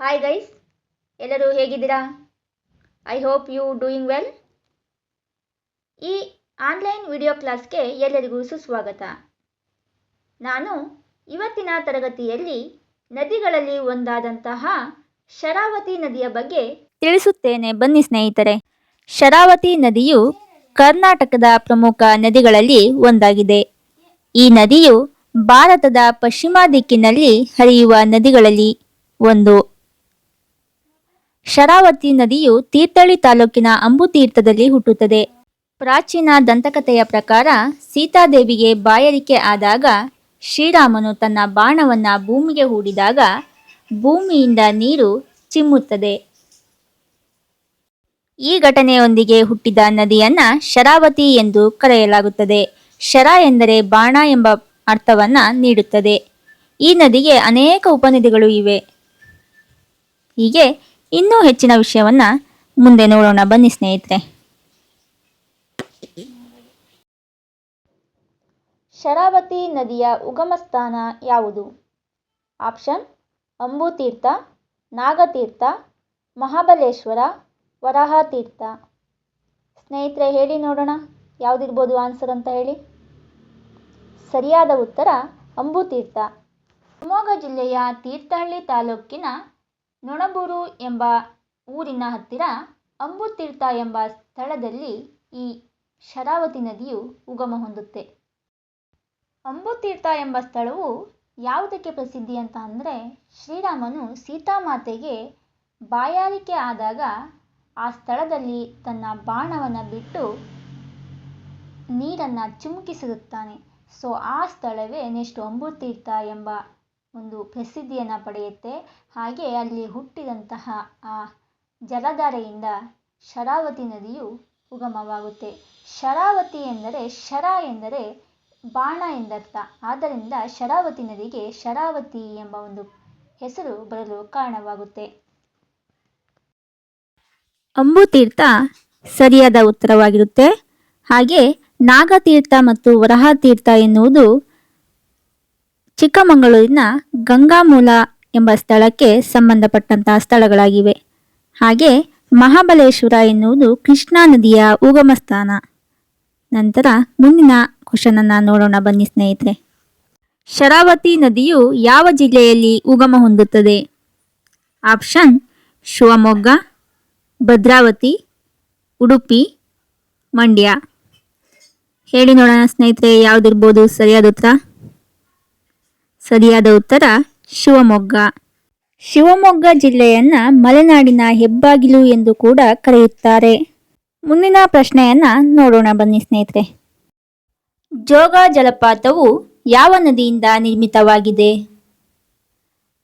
Hi guys ಎಲ್ಲರೂ ಹೇಗಿದ್ದೀರಾ? I hope you doing well ಈ ಆನ್ಲೈನ್ ವಿಡಿಯೋ ಕ್ಲಾಸ್ಗೆ ಎಲ್ಲರಿಗೂ ಸುಸ್ವಾಗತ. ನಾನು ಇವತ್ತಿನ ತರಗತಿಯಲ್ಲಿ ನದಿಗಳಲ್ಲಿ ಒಂದಾದಂತಹ ಶರಾವತಿ ನದಿಯ ಬಗ್ಗೆ ತಿಳಿಸುತ್ತೇನೆ. ಬನ್ನಿ ಸ್ನೇಹಿತರೆ, ಶರಾವತಿ ನದಿಯು ಕರ್ನಾಟಕದ ಪ್ರಮುಖ ನದಿಗಳಲ್ಲಿ ಒಂದಾಗಿದೆ. ಈ ನದಿಯು ಭಾರತದ ಪಶ್ಚಿಮ ದಿಕ್ಕಿನಲ್ಲಿ ಹರಿಯುವ ನದಿಗಳಲ್ಲಿ ಒಂದು. ಶರಾವತಿ ನದಿಯು ತೀರ್ಥಹಳ್ಳಿ ತಾಲೂಕಿನ ಅಂಬುತೀರ್ಥದಲ್ಲಿ ಹುಟ್ಟುತ್ತದೆ. ಪ್ರಾಚೀನ ದಂತಕಥೆಯ ಪ್ರಕಾರ ಸೀತಾದೇವಿಗೆ ಬಾಯರಿಕೆ ಆದಾಗ ಶ್ರೀರಾಮನು ತನ್ನ ಬಾಣವನ್ನು ಭೂಮಿಗೆ ಹೂಡಿದಾಗ ಭೂಮಿಯಿಂದ ನೀರು ಚಿಮ್ಮುತ್ತದೆ. ಈ ಘಟನೆಯೊಂದಿಗೆ ಹುಟ್ಟಿದ ನದಿಯನ್ನ ಶರಾವತಿ ಎಂದು ಕರೆಯಲಾಗುತ್ತದೆ. ಶರ ಎಂದರೆ ಬಾಣ ಎಂಬ ಅರ್ಥವನ್ನ ನೀಡುತ್ತದೆ. ಈ ನದಿಗೆ ಅನೇಕ ಉಪನದಿಗಳು ಇವೆ. ಹೀಗೆ ಇನ್ನೂ ಹೆಚ್ಚಿನ ವಿಷಯವನ್ನ ಮುಂದೆ ನೋಡೋಣ. ಬನ್ನಿ ಸ್ನೇಹಿತರೆ. ಶರಾವತಿ ನದಿಯ ಉಗಮ ಸ್ಥಾನ ಯಾವುದು? ಆಪ್ಷನ್, ಅಂಬುತೀರ್ಥ, ನಾಗತೀರ್ಥ, ಮಹಾಬಲೇಶ್ವರ, ವರಾಹತೀರ್ಥ. ಸ್ನೇಹಿತರೆ, ಹೇಳಿ ನೋಡೋಣ. ಯಾವುದಿರ್ಬೋದು ಆನ್ಸರ್ ಅಂತ ಹೇಳಿ. ಸರಿಯಾದ ಉತ್ತರ, ಅಂಬುತೀರ್ಥ. ಶಿವಮೊಗ್ಗ ಜಿಲ್ಲೆಯ ತೀರ್ಥಹಳ್ಳಿ ತಾಲೂಕಿನ ನೊಣಬೂರು ಎಂಬ ಊರಿನ ಹತ್ತಿರ ಅಂಬುತೀರ್ಥ ಎಂಬ ಸ್ಥಳದಲ್ಲಿ ಈ ಶರಾವತಿ ನದಿಯು ಉಗಮ ಹೊಂದುತ್ತೆ. ಅಂಬುತೀರ್ಥ ಎಂಬ ಸ್ಥಳವು ಯಾವುದಕ್ಕೆ ಪ್ರಸಿದ್ಧಿ ಅಂತ ಅಂದರೆ ಶ್ರೀರಾಮನು ಸೀತಾಮಾತೆಗೆ ಬಾಯಾರಿಕೆ ಆದಾಗ ಆ ಸ್ಥಳದಲ್ಲಿ ತನ್ನ ಬಾಣವನ್ನು ಬಿಟ್ಟು ನೀರನ್ನು ಚಿಮುಕಿಸಿರುತ್ತಾನೆ. ಸೊ ಆ ಸ್ಥಳವೇ ನೆಕ್ಸ್ಟ್ ಅಂಬುತೀರ್ಥ ಎಂಬ ಒಂದು ಪ್ರಸಿದ್ಧಿಯನ್ನು ಪಡೆಯುತ್ತೆ. ಹಾಗೆ ಅಲ್ಲಿ ಹುಟ್ಟಿದಂತಹ ಆ ಜಲಧಾರೆಯಿಂದ ಶರಾವತಿ ನದಿಯು ಉಗಮವಾಗುತ್ತೆ. ಶರಾವತಿ ಎಂದರೆ ಶರ ಎಂದರೆ ಬಾಣ ಎಂದರ್ಥ. ಆದ್ದರಿಂದ ಶರಾವತಿ ನದಿಗೆ ಶರಾವತಿ ಎಂಬ ಒಂದು ಹೆಸರು ಬರಲು ಕಾರಣವಾಗುತ್ತೆ. ಅಂಬುತೀರ್ಥ ಸರಿಯಾದ ಉತ್ತರವಾಗಿರುತ್ತೆ. ಹಾಗೆ ನಾಗತೀರ್ಥ ಮತ್ತು ವರಹತೀರ್ಥ ಎನ್ನುವುದು ಚಿಕ್ಕಮಗಳೂರಿನ ಗಂಗಾಮೂಲ ಎಂಬ ಸ್ಥಳಕ್ಕೆ ಸಂಬಂಧಪಟ್ಟಂತಹ ಸ್ಥಳಗಳಾಗಿವೆ. ಹಾಗೆ ಮಹಾಬಲೇಶ್ವರ ಎನ್ನುವುದು ಕೃಷ್ಣಾ ನದಿಯ ಉಗಮ ಸ್ಥಾನ ನಂತರ ಮುಂದಿನ ಕ್ವಶನ್ ಅನ್ನ ನೋಡೋಣ ಬನ್ನಿ ಸ್ನೇಹಿತರೆ. ಶರಾವತಿ ನದಿಯು ಯಾವ ಜಿಲ್ಲೆಯಲ್ಲಿ ಉಗಮ ಹೊಂದುತ್ತದೆ? ಆಪ್ಷನ್ ಶಿವಮೊಗ್ಗ, ಭದ್ರಾವತಿ, ಉಡುಪಿ, ಮಂಡ್ಯ. ಹೇಳಿ ನೋಡೋಣ ಸ್ನೇಹಿತರೆ, ಯಾವುದಿರ್ಬೋದು ಸರಿಯಾದ ಉತ್ತರ? ಸರಿಯಾದ ಉತ್ತರ, ಶಿವಮೊಗ್ಗ. ಶಿವಮೊಗ್ಗ ಜಿಲ್ಲೆಯನ್ನ ಮಲೆನಾಡಿನ ಹೆಬ್ಬಾಗಿಲು ಎಂದು ಕೂಡ ಕರೆಯುತ್ತಾರೆ. ಮುಂದಿನ ಪ್ರಶ್ನೆಯನ್ನ ನೋಡೋಣ ಬನ್ನಿ ಸ್ನೇಹಿತರೆ. ಜೋಗ ಜಲಪಾತವು ಯಾವ ನದಿಯಿಂದ ನಿರ್ಮಿತವಾಗಿದೆ?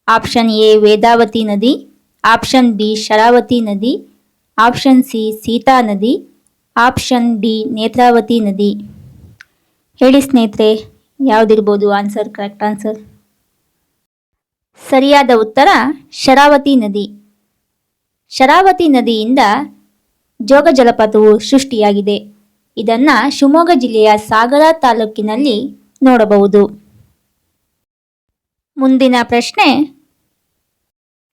ಆಪ್ಷನ್ ಎ, ವೇದಾವತಿ ನದಿ, ಆಪ್ಷನ್ ಬಿ, ಶರಾವತಿ ನದಿ, ಆಪ್ಷನ್ ಸಿ, ಸೀತಾ ನದಿ, ಆಪ್ಷನ್ ಡಿ, ನೇತ್ರಾವತಿ ನದಿ. ಹೇಳಿ ಸ್ನೇಹಿತರೆ, ಯಾವುದಿರ್ಬೋದು ಆನ್ಸರ್, ಕರೆಕ್ಟ್ ಆನ್ಸರ್? ಸರಿಯಾದ ಉತ್ತರ ಶರಾವತಿ ನದಿ. ಶರಾವತಿ ನದಿಯಿಂದ ಜೋಗ ಜಲಪಾತವು ಸೃಷ್ಟಿಯಾಗಿದೆ. ಇದನ್ನು ಶಿವಮೊಗ್ಗ ಜಿಲ್ಲೆಯ ಸಾಗರ ತಾಲೂಕಿನಲ್ಲಿ ನೋಡಬಹುದು. ಮುಂದಿನ ಪ್ರಶ್ನೆ,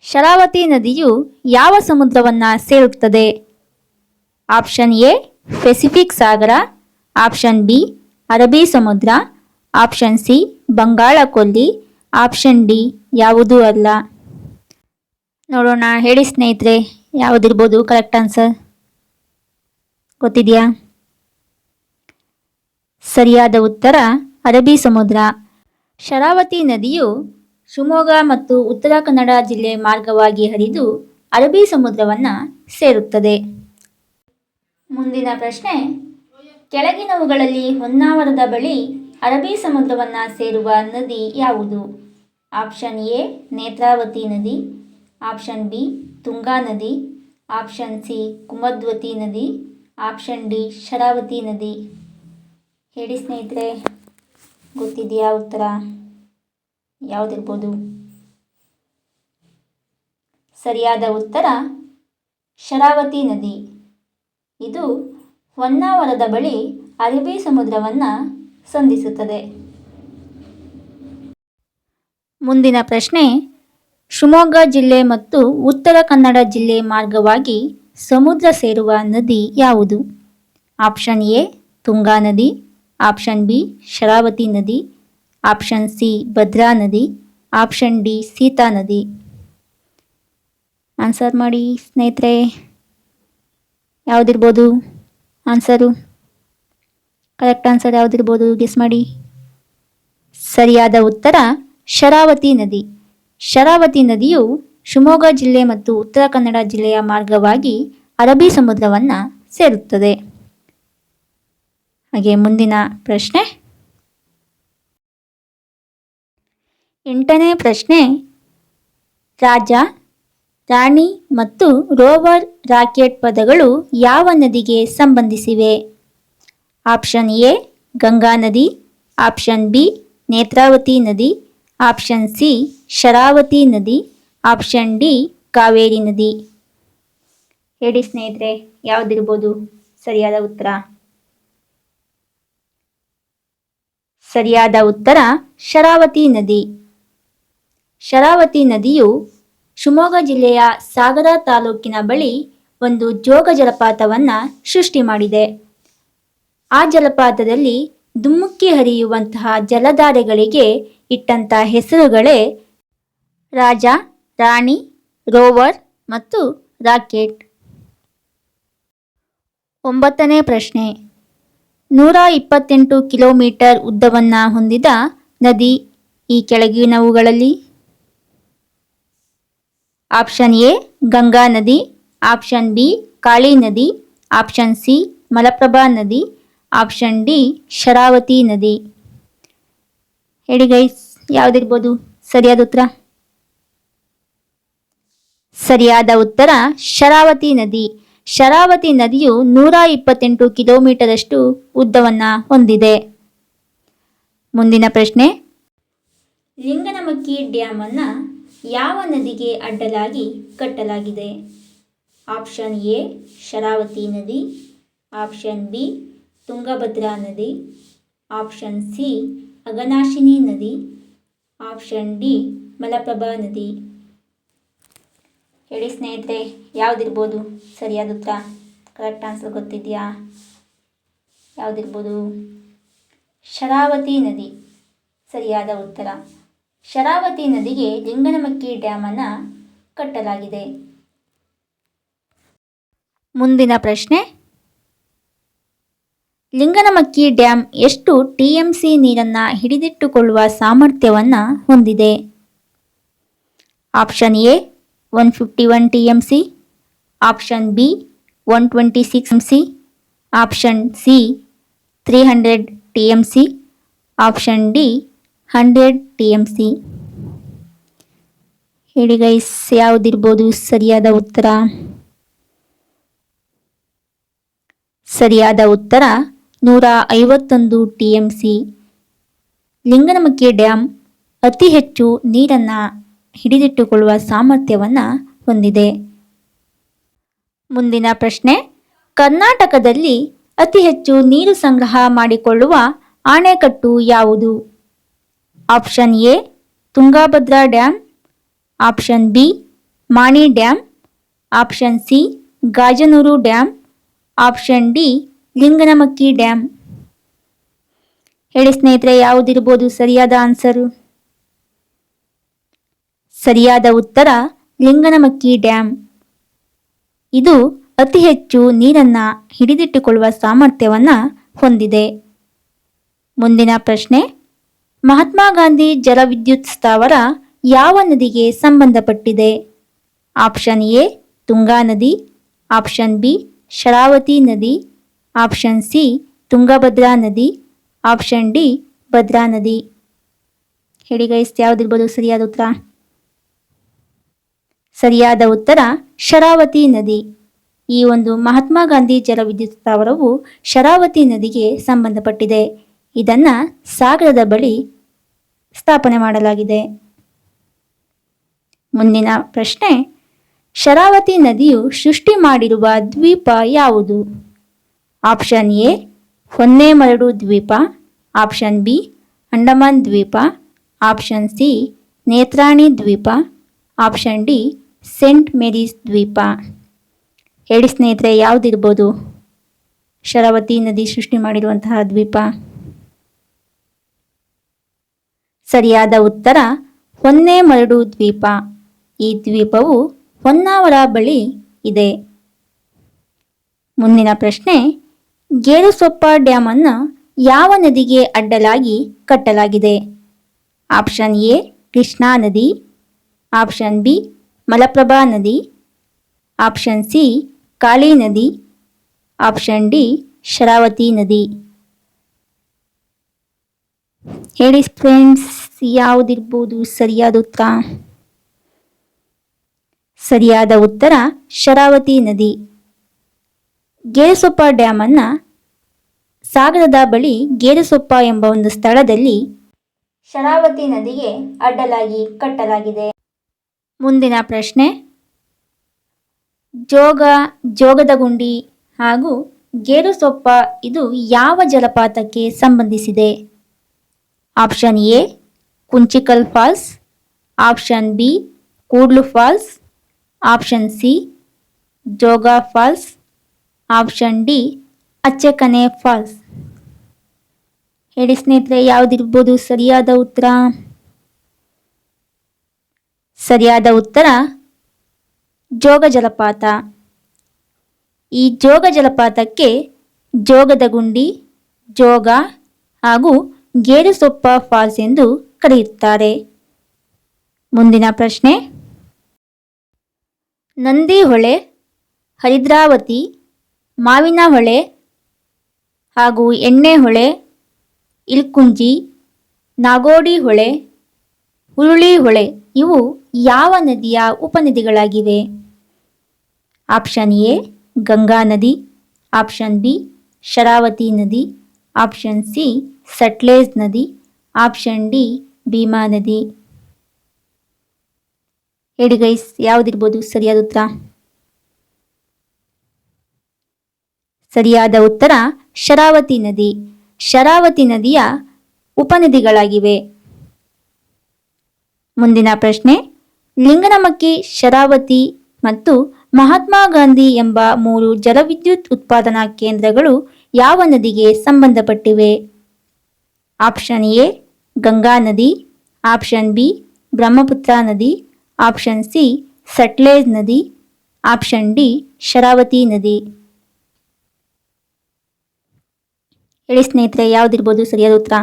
ಶರಾವತಿ ನದಿಯು ಯಾವ ಸಮುದ್ರವನ್ನ ಸೇರುತ್ತದೆ? ಆಪ್ಷನ್ ಎ, ಪೆಸಿಫಿಕ್ ಸಾಗರ, ಆಪ್ಷನ್ ಬಿ, ಅರಬ್ಬಿ ಸಮುದ್ರ, ಆಪ್ಷನ್ ಸಿ ಬಂಗಾಳ ಕೊಲ್ಲಿ ಆಪ್ಷನ್ ಡಿ ಯಾವುದೂ ಅಲ್ಲ. ನೋಡೋಣ, ಹೇಳಿ ಸ್ನೇಹಿತರೆ, ಯಾವುದಿರ್ಬೋದು ಕರೆಕ್ಟ್ ಆನ್ಸರ್ ಗೊತ್ತಿದೆಯಾ? ಸರಿಯಾದ ಉತ್ತರ, ಅರಬ್ಬಿ ಸಮುದ್ರ. ಶರಾವತಿ ನದಿಯು ಶಿವಮೊಗ್ಗ ಮತ್ತು ಉತ್ತರ ಕನ್ನಡ ಜಿಲ್ಲೆ ಮಾರ್ಗವಾಗಿ ಹರಿದು ಅರಬ್ಬಿ ಸಮುದ್ರವನ್ನು ಸೇರುತ್ತದೆ. ಮುಂದಿನ ಪ್ರಶ್ನೆ. ಕೆಳಗಿನವುಗಳಲ್ಲಿ ಹೊನ್ನಾವರದ ಬಳಿ ಅರಬ್ಬಿ ಸಮುದ್ರವನ್ನು ಸೇರುವ ನದಿ ಯಾವುದು? ಆಪ್ಷನ್ ಎ, ನೇತ್ರಾವತಿ ನದಿ. ಆಪ್ಷನ್ ಬಿ, ತುಂಗಾ ನದಿ. ಆಪ್ಷನ್ ಸಿ, ಕುಮದ್ವತಿ ನದಿ. ಆಪ್ಷನ್ ಡಿ, ಶರಾವತಿ ನದಿ. ಹೇಳಿ ಸ್ನೇಹಿತರೆ, ಗೊತ್ತಿದೆಯಾ ಉತ್ತರ? ಯಾವುದಿರ್ಬೋದು? ಸರಿಯಾದ ಉತ್ತರ, ಶರಾವತಿ ನದಿ. ಇದು ಹೊನ್ನಾವರದ ಬಳಿ ಅರಬ್ಬಿ ಸಮುದ್ರವನ್ನು ಸಂಧಿಸುತ್ತದೆ. ಮುಂದಿನ ಪ್ರಶ್ನೆ, ಶಿವಮೊಗ್ಗ ಜಿಲ್ಲೆ ಮತ್ತು ಉತ್ತರ ಕನ್ನಡ ಜಿಲ್ಲೆ ಮಾರ್ಗವಾಗಿ ಸಮುದ್ರ ಸೇರುವ ನದಿ ಯಾವುದು? ಆಪ್ಷನ್ ಎ, ತುಂಗಾ ನದಿ, ಆಪ್ಷನ್ ಬಿ, ಶರಾವತಿ ನದಿ, ಆಪ್ಷನ್ ಸಿ, ಭದ್ರಾ ನದಿ, ಆಪ್ಷನ್ ಡಿ, ಸೀತಾ ನದಿ. ಆನ್ಸರ್ ಮಾಡಿ ಸ್ನೇಹಿತರೆ. ಯಾವುದಿರ್ಬೋದು? ಆನ್ಸರು? ಕರೆಕ್ಟ್ ಆನ್ಸರ್ ಯಾವುದಿರ್ಬೋದು? ಗೆಸ್ ಮಾಡಿ. ಸರಿಯಾದ ಉತ್ತರ ಶರಾವತಿ ನದಿ. ಶರಾವತಿ ನದಿಯು ಶಿವಮೊಗ್ಗ ಜಿಲ್ಲೆ ಮತ್ತು ಉತ್ತರ ಕನ್ನಡ ಜಿಲ್ಲೆಯ ಮಾರ್ಗವಾಗಿ ಅರಬ್ಬಿ ಸಮುದ್ರವನ್ನು ಸೇರುತ್ತದೆ. ಹಾಗೆ ಮುಂದಿನ ಪ್ರಶ್ನೆ. ಎಂಟನೇ ಪ್ರಶ್ನೆ. ರಾಜ, ರಾಣಿ ಮತ್ತು ರೋವರ್ ರಾಕೆಟ್ ಪದಗಳು ಯಾವ ನದಿಗೆ ಸಂಬಂಧಿಸಿವೆ? ಆಪ್ಷನ್ ಎ, ಗಂಗಾ ನದಿ. ಆಪ್ಷನ್ ಬಿ, ನೇತ್ರಾವತಿ ನದಿ. ಆಪ್ಷನ್ ಸಿ, ಶರಾವತಿ ನದಿ. ಆಪ್ಷನ್ ಡಿ, ಕಾವೇರಿ ನದಿ. ಹೇಳಿ ಸ್ನೇಹಿತರೆ, ಯಾವುದಿರ್ಬೋದು? ಸರಿಯಾದ ಉತ್ತರ? ಸರಿಯಾದ ಉತ್ತರ, ಶರಾವತಿ ನದಿ. ಶರಾವತಿ ನದಿಯು ಶಿವಮೊಗ್ಗ ಜಿಲ್ಲೆಯ ಸಾಗರ ತಾಲೂಕಿನ ಬಳಿ ಒಂದು ಜೋಗ ಜಲಪಾತವನ್ನು ಸೃಷ್ಟಿ ಮಾಡಿದೆ. ಆ ಜಲಪಾತದಲ್ಲಿ ದುಮ್ಮುಕ್ಕಿ ಹರಿಯುವಂತಹ ಜಲಧಾರೆಗಳಿಗೆ ಇಟ್ಟಂತ ಹೆಸರುಗಳೇ ರಾಜ, ರಾಣಿ, ರೋವರ್ ಮತ್ತು ರಾಕೆಟ್. ಒಂಬತ್ತನೇ ಪ್ರಶ್ನೆ. ನೂರ ಇಪ್ಪತ್ತೆಂಟು ಕಿಲೋಮೀಟರ್ ಉದ್ದವನ್ನು ಹೊಂದಿದ ನದಿ ಈ ಕೆಳಗಿನವುಗಳಲ್ಲಿ? ಆಪ್ಷನ್ ಎ, ಗಂಗಾ ನದಿ, ಆಪ್ಷನ್ ಬಿ, ಕಾಳಿ ನದಿ, ಆಪ್ಷನ್ ಸಿ, ಮಲಪ್ರಭಾ ನದಿ, ಆಪ್ಷನ್ ಡಿ, ಶರಾವತಿ ನದಿ. ಹೇಳಿ ಗೈಸ್ ಯಾವುದಿರ್ಬೋದು? ಸರಿಯಾದ ಉತ್ತರ? ಸರಿಯಾದ ಉತ್ತರ, ಶರಾವತಿ ನದಿ. ಶರಾವತಿ ನದಿಯು ನೂರ ಇಪ್ಪತ್ತೆಂಟು ಕಿಲೋಮೀಟರ್ ಅಷ್ಟು ಉದ್ದವನ್ನು ಹೊಂದಿದೆ. ಮುಂದಿನ ಪ್ರಶ್ನೆ. ಲಿಂಗನಮಕ್ಕಿ ಡ್ಯಾಮ್ ಅನ್ನು ಯಾವ ನದಿಗೆ ಅಡ್ಡಲಾಗಿ ಕಟ್ಟಲಾಗಿದೆ? ಆಪ್ಷನ್ ಎ, ಶರಾವತಿ ನದಿ. ಆಪ್ಷನ್ ಬಿ, ತುಂಗಭದ್ರಾ ನದಿ. ಆಪ್ಷನ್ ಸಿ ಅಗನಾಶಿನಿ ನದಿ ಆಪ್ಷನ್ ಡಿ ಮಲಪ್ರಭಾ ನದಿ. ಹೇಳಿ ಸ್ನೇಹಿತರೆ, ಯಾವುದಿರ್ಬೋದು? ಸರಿಯಾದ ಉತ್ತರ? ಕರೆಕ್ಟ್ ಆನ್ಸರ್ ಗೊತ್ತಿದೆಯಾ? ಯಾವುದಿರ್ಬೋದು? ಶರಾವತಿ ನದಿ. ಸರಿಯಾದ ಉತ್ತರ. ಶರಾವತಿ ನದಿಗೆ ಲಿಂಗನಮಕ್ಕಿ ಡ್ಯಾಮನ್ನು ಕಟ್ಟಲಾಗಿದೆ. ಮುಂದಿನ ಪ್ರಶ್ನೆ ಲಿಂಗನಮಕ್ಕಿ ಡ್ಯಾಮ್ ಎಷ್ಟು ಟಿಎಂಸಿ ಎಂ ನೀರನ್ನು ಹಿಡಿದಿಟ್ಟುಕೊಳ್ಳುವ ಸಾಮರ್ಥ್ಯವನ್ನು ಹೊಂದಿದೆ. Option A, one fifty one T M option B, one twenty six M C option C, three hundred T M option D, hundred T M C ಹೇಳಿ ಗೈಸ್, ಯಾವುದಿರ್ಬೋದು ಸರಿಯಾದ ಉತ್ತರ? ಸರಿಯಾದ ಉತ್ತರ ನೂರ ಐವತ್ತೊಂದು T M C Linganamakki dam ಅತಿ ಹೆಚ್ಚು ನೀರನ್ನು ಹಿಡಿದಿಟ್ಟುಕೊಳ್ಳುವ ಸಾಮರ್ಥ್ಯವನ್ನು ಹೊಂದಿದೆ. ಮುಂದಿನ ಪ್ರಶ್ನೆ, ಕರ್ನಾಟಕದಲ್ಲಿ ಅತಿ ಹೆಚ್ಚು ನೀರು ಸಂಗ್ರಹ ಮಾಡಿಕೊಳ್ಳುವ ಆಣೆಕಟ್ಟು ಯಾವುದು? Option A, Tungabhadra dam option B, Mani dam option C, Gajanur dam option D Linganamakki dam ಹೇಳಿ ಸ್ನೇಹಿತರೆ, ಯಾವುದಿರ್ಬೋದು ಸರಿಯಾದ ಆನ್ಸರು? ಸರಿಯಾದ ಉತ್ತರ ಲಿಂಗನಮಕ್ಕಿ ಡ್ಯಾಮ್ ಇದು ಅತಿ ಹೆಚ್ಚು ನೀರನ್ನು ಹಿಡಿದಿಟ್ಟುಕೊಳ್ಳುವ ಸಾಮರ್ಥ್ಯವನ್ನು ಹೊಂದಿದೆ. ಮುಂದಿನ ಪ್ರಶ್ನೆ, ಮಹಾತ್ಮ ಗಾಂಧಿ ಜಲವಿದ್ಯುತ್ ಸ್ಥಾವರ ಯಾವ ನದಿಗೆ ಸಂಬಂಧಪಟ್ಟಿದೆ? ಆಪ್ಷನ್ ಎ, ತುಂಗಾ ನದಿ, ಆಪ್ಷನ್ ಬಿ, ಶರಾವತಿ ನದಿ ಆಪ್ಷನ್ ಸಿ, ತುಂಗಭದ್ರಾ ನದಿ. ಆಪ್ಷನ್ ಡಿ, ಭದ್ರಾ ನದಿ. ಹೇಳಿ ಗೈಸ್ ಯಾವುದಿರ್ಬೋದು ಸರಿಯಾದ ಉತ್ತರ? ಸರಿಯಾದ ಉತ್ತರ, ಶರಾವತಿ ನದಿ. ಈ ಒಂದು ಮಹಾತ್ಮ ಗಾಂಧಿ ಜಲವಿದ್ಯುತ್ ಸ್ಥಾವರವು ಶರಾವತಿ ನದಿಗೆ ಸಂಬಂಧಪಟ್ಟಿದೆ. ಇದನ್ನ ಸಾಗರದ ಬಳಿ ಸ್ಥಾಪನೆ ಮಾಡಲಾಗಿದೆ. ಮುಂದಿನ ಪ್ರಶ್ನೆ, ಶರಾವತಿ ನದಿಯು ಸೃಷ್ಟಿ ಮಾಡಿರುವ ದ್ವೀಪ ಯಾವುದು? ಆಪ್ಷನ್ ಎ ಹೊನ್ನೆಮರಡು ದ್ವೀಪ. ಆಪ್ಷನ್ ಬಿ, ಅಂಡಮಾನ್ ದ್ವೀಪ. ಆಪ್ಷನ್ ಸಿ, ನೇತ್ರಾಣಿ ದ್ವೀಪ. ಆಪ್ಷನ್ ಡಿ, ಸೆಂಟ್ ಮೇರೀಸ್ ದ್ವೀಪ. ಹೇಳಿ ಸ್ನೇಹಿತರೆ, ಯಾವುದಿರ್ಬೋದು? ಶರಾವತಿ ನದಿ ಸೃಷ್ಟಿ ಮಾಡಿರುವಂತಹ ದ್ವೀಪ. ಸರಿಯಾದ ಉತ್ತರ ಹೊನ್ನೆಮರಡು ದ್ವೀಪ. ಈ ದ್ವೀಪವು ಹೊನ್ನಾವರ ಬಳಿ ಇದೆ. ಮುಂದಿನ ಪ್ರಶ್ನೆ ಗೇರುಸೊಪ್ಪ ಡ್ಯಾಮ್ ಅನ್ನು ಯಾವ ನದಿಗೆ ಅಡ್ಡಲಾಗಿ ಕಟ್ಟಲಾಗಿದೆ? ಆಪ್ಷನ್ ಎ, ಕೃಷ್ಣಾ ನದಿ. ಆಪ್ಷನ್ ಬಿ, ಮಲಪ್ರಭಾ ನದಿ. ಆಪ್ಷನ್ ಸಿ, ಕಾಳಿ ನದಿ. ಆಪ್ಷನ್ ಡಿ, ಶರಾವತಿ ನದಿ. ಹೇಳಿ ಫ್ರೆಂಡ್ಸ್, ಯಾವುದಿರ್ಬೋದು? ಸರಿಯಾದ ಉತ್ತರ? ಸರಿಯಾದ ಉತ್ತರ, ಶರಾವತಿ ನದಿ. ಗೇರುಸೊಪ್ಪ ಡ್ಯಾಮ್ ಅನ್ನ ಸಾಗರದ ಬಳಿ ಗೇರುಸೊಪ್ಪ ಎಂಬ ಒಂದು ಸ್ಥಳದಲ್ಲಿ ಶರಾವತಿ ನದಿಗೆ ಅಡ್ಡಲಾಗಿ ಕಟ್ಟಲಾಗಿದೆ. ಮುಂದಿನ ಪ್ರಶ್ನೆ. ಜೋಗ ಜೋಗದ ಗುಂಡಿ ಹಾಗೂ ಗೇರುಸೊಪ್ಪ ಇದು ಯಾವ ಜಲಪಾತಕ್ಕೆ ಸಂಬಂಧಿಸಿದೆ? Option A, Kunchikal falls. Option B, Kudlu falls. Option C, Jog falls. Option D, Achakane falls. ಹೇಳಿ ಸ್ನೇಹಿತರೆ, ಯಾವುದಿರ್ಬೋದು ಸರಿಯಾದ ಉತ್ತರ? ಸರಿಯಾದ ಉತ್ತರ, ಜೋಗ ಜಲಪಾತ. ಈ ಜೋಗ ಜಲಪಾತಕ್ಕೆ ಜೋಗದ ಗುಂಡಿ, ಜೋಗ ಹಾಗೂ ಗೇರುಸೊಪ್ಪ ಫಾಲ್ಸ್ ಎಂದು ಕರೆಯುತ್ತಾರೆ. ಮುಂದಿನ ಪ್ರಶ್ನೆ, ನಂದಿಹೊಳೆ, ಹರಿದ್ರಾವತಿ ಮಾವಿನಹೊಳೆ ಹಾಗೂ ಎಣ್ಣೆ ಹೊಳೆ, ಇಲ್ಕುಂಜಿ, ನಾಗೋಡಿ ಹೊಳೆ, ಹುರುಳಿ ಹೊಳೆ, ಇವು ಯಾವ ನದಿಯ ಉಪನದಿಗಳಾಗಿವೆ? ಆಪ್ಷನ್ ಎ, ಗಂಗಾ ನದಿ, ಆಪ್ಷನ್ ಬಿ, ಶರಾವತಿ ನದಿ, ಆಪ್ಷನ್ ಸಿ, ಸಟ್ಲೇಜ್ ನದಿ, ಆಪ್ಷನ್ ಡಿ, ಭೀಮಾ ನದಿ. ಹೇಳಿ ಗೈಸ್, ಯಾವುದಿರ್ಬೋದು ಸರಿಯಾದ ಉತ್ತರ? ಸರಿಯಾದ ಉತ್ತರ ಶರಾವತಿ ನದಿ. ಶರಾವತಿ ನದಿಯ ಉಪನದಿಗಳಾಗಿವೆ. ಮುಂದಿನ ಪ್ರಶ್ನೆ, ಲಿಂಗನಮಕ್ಕಿ, ಶರಾವತಿ ಮತ್ತು ಮಹಾತ್ಮ ಗಾಂಧಿ ಎಂಬ ಮೂರು ಜಲವಿದ್ಯುತ್ ಉತ್ಪಾದನಾ ಕೇಂದ್ರಗಳು ಯಾವ ನದಿಗೆ ಸಂಬಂಧಪಟ್ಟಿವೆ? ಆಪ್ಷನ್ ಎ, ಗಂಗಾ ನದಿ. ಆಪ್ಷನ್ ಬಿ, ಬ್ರಹ್ಮಪುತ್ರ ನದಿ. ಆಪ್ಷನ್ ಸಿ, ಸಟ್ಲೇಜ್ ನದಿ. ಆಪ್ಷನ್ ಡಿ, ಶರಾವತಿ ನದಿ. ಹೇಳಿ ಸ್ನೇಹಿತರೆ, ಯಾವುದಿರ್ಬೋದು ಸರಿಯಾದ ಉತ್ತರ?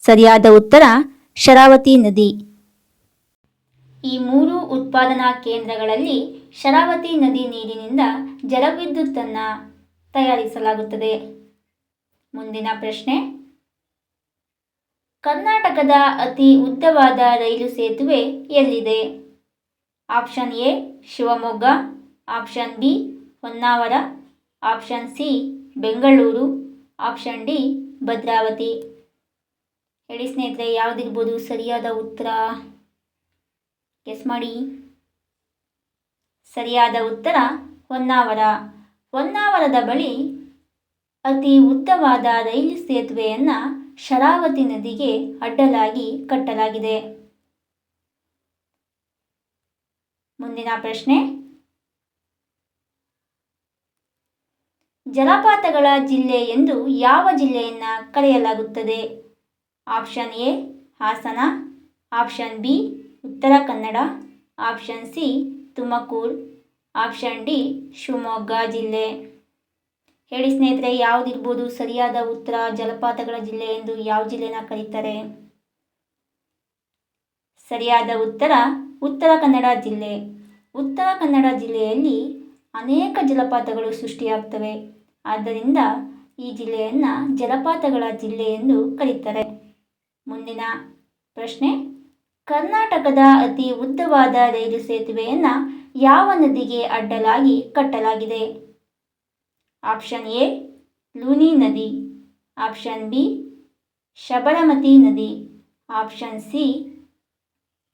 ಸರಿಯಾದ ಉತ್ತರ, ಶರಾವತಿ ನದಿ. ಈ ಮೂರು ಉತ್ಪಾದನಾ ಕೇಂದ್ರಗಳಲ್ಲಿ ಶರಾವತಿ ನದಿ ನೀರಿನಿಂದ ಜಲವಿದ್ಯುತ್ತನ್ನು ತಯಾರಿಸಲಾಗುತ್ತದೆ. ಮುಂದಿನ ಪ್ರಶ್ನೆ. ಕರ್ನಾಟಕದ ಅತಿ ಉದ್ದವಾದ ರೈಲು ಸೇತುವೆ ಎಲ್ಲಿದೆ? Option A, Shivamogga. Option B, Honnavar. Option C Bengaluru option D Bhadravati. ಹೇಳಿ ಸ್ನೇಹಿತರೆ, ಯಾವುದಿರ್ಬೋದು ಸರಿಯಾದ ಉತ್ತರ? ಎಸ್ ಮಾಡಿ. ಸರಿಯಾದ ಉತ್ತರ, ಹೊನ್ನಾವರ. ಹೊನ್ನಾವರದ ಬಳಿ ಅತಿ ಉದ್ದವಾದ ರೈಲು ಸೇತುವೆಯನ್ನು ಶರಾವತಿ ನದಿಗೆ ಅಡ್ಡಲಾಗಿ ಕಟ್ಟಲಾಗಿದೆ. ಮುಂದಿನ ಪ್ರಶ್ನೆ. ಜಲಪಾತಗಳ ಜಿಲ್ಲೆ ಎಂದು ಯಾವ ಜಿಲ್ಲೆಯನ್ನು ಕರೆಯಲಾಗುತ್ತದೆ? Option A, Hassan. Option B, Uttara Kannada. Option C, Tumakuru. Option D, Shivamogga ಜಿಲ್ಲೆ. ಹೇಳಿ ಸ್ನೇಹಿತರೆ, ಯಾವುದಿರ್ಬೋದು ಸರಿಯಾದ ಉತ್ತರ ಜಲಪಾತಗಳ ಜಿಲ್ಲೆ ಎಂದು ಯಾವ ಜಿಲ್ಲೆನ ಕರೀತಾರೆ? ಸರಿಯಾದ ಉತ್ತರ ಉತ್ತರ ಕನ್ನಡ ಜಿಲ್ಲೆ. ಉತ್ತರ ಕನ್ನಡ ಜಿಲ್ಲೆಯಲ್ಲಿ ಅನೇಕ ಜಲಪಾತಗಳು ಸೃಷ್ಟಿಯಾಗ್ತವೆ. ಆದ್ದರಿಂದ ಈ ಜಿಲ್ಲೆಯನ್ನು ಜಲಪಾತಗಳ ಜಿಲ್ಲೆ ಎಂದು ಕರೀತಾರೆ. ಮುಂದಿನ ಪ್ರಶ್ನೆ, ಕರ್ನಾಟಕದ ಅತಿ ಉದ್ದವಾದ ರೈಲು ಸೇತುವೆಯನ್ನು ಯಾವ ನದಿಗೆ ಅಡ್ಡಲಾಗಿ ಕಟ್ಟಲಾಗಿದೆ? ಆಪ್ಷನ್ ಎ, ಲೂನಿ ನದಿ. ಆಪ್ಷನ್ ಬಿ, ಶಬರಮತಿ ನದಿ. ಆಪ್ಷನ್ ಸಿ,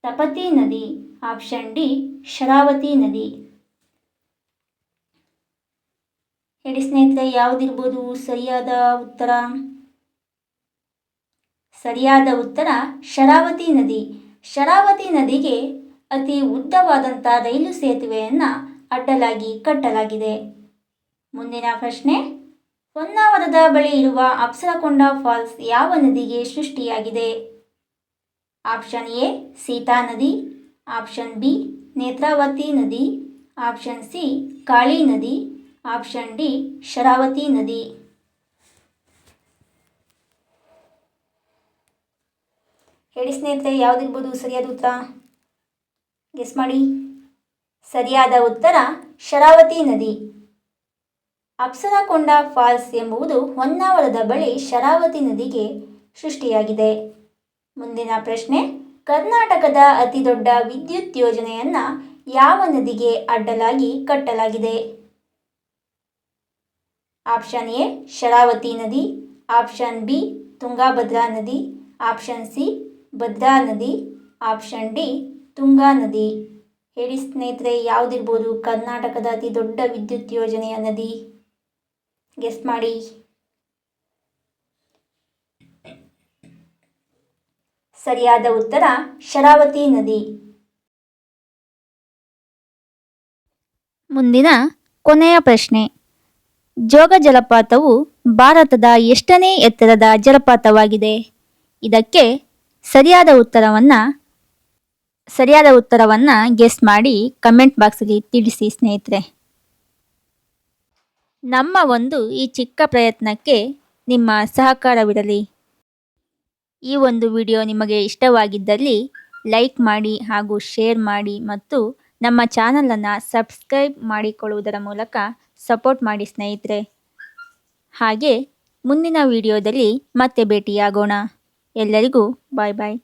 ತಪತಿ ನದಿ. ಆಪ್ಷನ್ ಡಿ, ಶರಾವತಿ ನದಿ. ಹೇಳಿ ಸ್ನೇಹಿತರೆ, ಯಾವುದಿರ್ಬೋದು ಸರಿಯಾದ ಉತ್ತರ? ಸರಿಯಾದ ಉತ್ತರ, ಶರಾವತಿ ನದಿ. ಶರಾವತಿ ನದಿಗೆ ಅತಿ ಉದ್ದವಾದಂಥ ರೈಲು ಸೇತುವೆಯನ್ನು ಅಡ್ಡಲಾಗಿ ಕಟ್ಟಲಾಗಿದೆ. ಮುಂದಿನ ಪ್ರಶ್ನೆ, ಹೊನ್ನಾವರದ ಬಳಿ ಇರುವ ಅಪ್ಸರಕೊಂಡ ಫಾಲ್ಸ್ ಯಾವ ನದಿಗೆ ಸೃಷ್ಟಿಯಾಗಿದೆ? ಆಪ್ಷನ್ ಎ, ಸೀತಾ ನದಿ. ಆಪ್ಷನ್ ಬಿ, ನೇತ್ರಾವತಿ ನದಿ. ಆಪ್ಷನ್ ಸಿ, ಕಾಳಿ ನದಿ. ಆಪ್ಷನ್ ಡಿ, ಶರಾವತಿ ನದಿ. ಹೇಳಿ ಸ್ನೇಹಿತರೆ ಯಾವುದಿರ್ಬೋದು ಸರಿಯಾದ ಉತ್ತರ? ಗೆಸ್ ಮಾಡಿ. ಸರಿಯಾದ ಉತ್ತರ, ಶರಾವತಿ ನದಿ. ಅಪ್ಸರಕೊಂಡ ಫಾಲ್ಸ್ ಎಂಬುದು ಹೊನ್ನಾವರದ ಬಳಿ ಶರಾವತಿ ನದಿಗೆ ಸೃಷ್ಟಿಯಾಗಿದೆ. ಮುಂದಿನ ಪ್ರಶ್ನೆ, ಕರ್ನಾಟಕದ ಅತಿದೊಡ್ಡ ವಿದ್ಯುತ್ ಯೋಜನೆಯನ್ನು ಯಾವ ನದಿಗೆ ಅಡ್ಡಲಾಗಿ ಕಟ್ಟಲಾಗಿದೆ? ಆಪ್ಷನ್ ಎ, ಶರಾವತಿ ನದಿ. ಆಪ್ಷನ್ ಬಿ, ತುಂಗಾಭದ್ರಾ ನದಿ. ಆಪ್ಷನ್ ಸಿ, ಭದ್ರಾ ನದಿ. ಆಪ್ಷನ್ ಡಿ, ತುಂಗಾ ನದಿ. ಹೇಳಿ ಸ್ನೇಹಿತರೆ, ಯಾವುದಿರ್ಬೋದು ಕರ್ನಾಟಕದ ಅತಿ ದೊಡ್ಡ ವಿದ್ಯುತ್ ಯೋಜನೆಯ ನದಿ? ಗೆಸ್ ಮಾಡಿ. ಸರಿಯಾದ ಉತ್ತರ, ಶರಾವತಿ ನದಿ. ಮುಂದಿನ ಕೊನೆಯ ಪ್ರಶ್ನೆ. ಜೋಗ ಜಲಪಾತವು ಭಾರತದ ಎಷ್ಟನೇ ಎತ್ತರದ ಜಲಪಾತವಾಗಿದೆ? ಇದಕ್ಕೆ ಸರಿಯಾದ ಉತ್ತರವನ್ನು ಸರಿಯಾದ ಉತ್ತರವನ್ನು ಗೆಸ್ ಮಾಡಿ ಕಮೆಂಟ್ ಬಾಕ್ಸಲ್ಲಿ ತಿಳಿಸಿ ಸ್ನೇಹಿತರೆ. ನಮ್ಮ ಒಂದು ಈ ಚಿಕ್ಕ ಪ್ರಯತ್ನಕ್ಕೆ ನಿಮ್ಮ ಸಹಕಾರವಿರಲಿ. ಈ ಒಂದು ವಿಡಿಯೋ ನಿಮಗೆ ಇಷ್ಟವಾಗಿದ್ದಲ್ಲಿ ಲೈಕ್ ಮಾಡಿ ಹಾಗೂ ಶೇರ್ ಮಾಡಿ ಮತ್ತು ನಮ್ಮ ಚಾನಲನ್ನು ಸಬ್ಸ್ಕ್ರೈಬ್ ಮಾಡಿಕೊಳ್ಳುವುದರ ಮೂಲಕ ಸಪೋರ್ಟ್ ಮಾಡಿ ಸ್ನೇಹಿತರೆ. ಹಾಗೆ ಮುಂದಿನ ವಿಡಿಯೋದಲ್ಲಿ ಮತ್ತೆ ಭೇಟಿಯಾಗೋಣ. ಎಲ್ಲರಿಗೂ ಬಾಯ್ ಬಾಯ್.